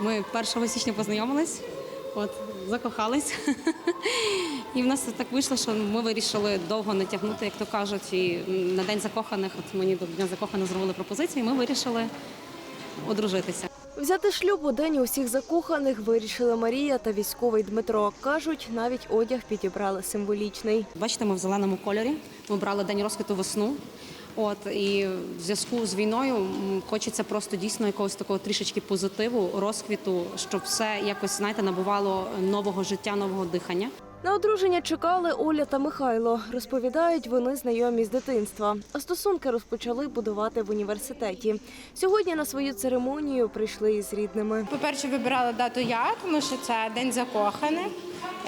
Ми 1 січня познайомились, от, закохались. І в нас так вийшло, що ми вирішили довго не тягнути, як то кажуть. І на день закоханих, от мені до дня закоханих зробили пропозицію, і ми вирішили одружитися. Взяти шлюб у день усіх закоханих вирішили Марія та військовий Дмитро. Кажуть, навіть одяг підібрали символічний. Бачите, ми в зеленому кольорі. Ми брали день розквіту весну. От і в зв'язку з війною хочеться просто дійсно якогось такого трішечки позитиву, розквіту, щоб все якось знаєте набувало нового життя, нового дихання. На одруження чекали Оля та Михайло. Розповідають, вони знайомі з дитинства. А стосунки розпочали будувати в університеті. Сьогодні на свою церемонію прийшли із рідними. По-перше, вибирала дату я, тому що це день закоханих.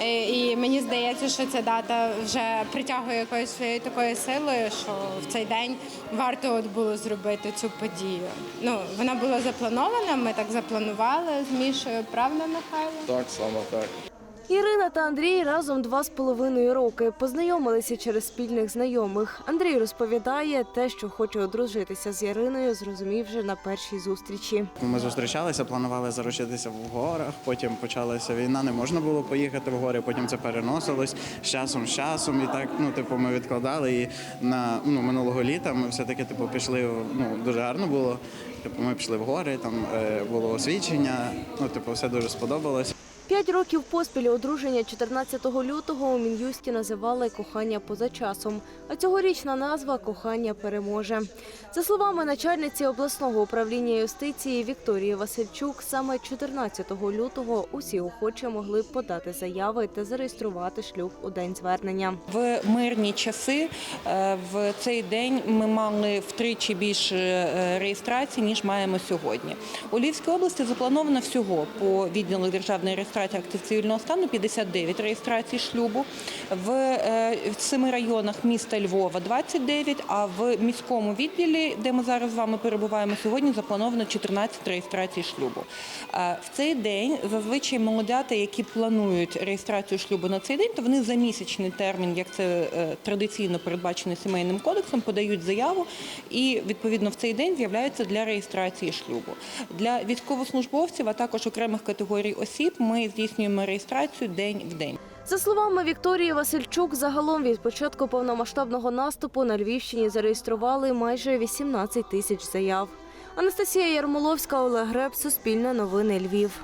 Е, І мені здається, що ця дата вже притягує якоюсь своєю такою силою, що в цей день варто от було зробити цю подію. Ну, вона була запланована, ми так запланували з Мішою, правда, Михайло? Так, саме так. Ірина та Андрій разом два з половиною роки познайомилися через спільних знайомих. Андрій розповідає, те, що хоче одружитися з Яриною, зрозумів вже на першій зустрічі. Ми зустрічалися, планували заручитися в горах. Потім почалася війна, не можна було поїхати в гори. Потім це переносилось з часом, з часом. І так, ну типу, ми відкладали. І на ну минулого літа ми все таки типу пішли. Ну дуже гарно було. Типу, ми пішли в гори, там е, було освічення. Ну, типу, все дуже сподобалось. П'ять років поспіль одруження 14 лютого у Мін'юсті називали кохання поза часом. А цьогорічна назва кохання переможе. За словами начальниці обласного управління юстиції Вікторії Васильчук, саме 14 лютого усі охочі могли подати заяви та зареєструвати шлюб у день звернення. В мирні часи е, в цей день ми мали втричі більше е, реєстрацій, ніж маємо сьогодні. У Львівській області заплановано всього по відділу державної реєстрації актів цивільного стану 59 реєстрацій шлюбу. В е, семи районах міста Львова 29, а в міському відділі, де ми зараз з вами перебуваємо, сьогодні заплановано 14 реєстрацій шлюбу. Е, В цей день зазвичай молодята, які планують реєстрацію шлюбу на цей день, то вони за місячний термін, як це е, традиційно передбачено сімейним кодексом, подають заяву і відповідно в цей день з'являються для реєстрації шлюбу. Для військовослужбовців, а також окремих категорій осіб, здійснюємо реєстрацію день в день. За словами Вікторії Васильчук, загалом від початку повномасштабного наступу на Львівщині зареєстрували майже 18 тисяч заяв. Анастасія Ярмоловська, Олег Греб, Суспільне новини Львів.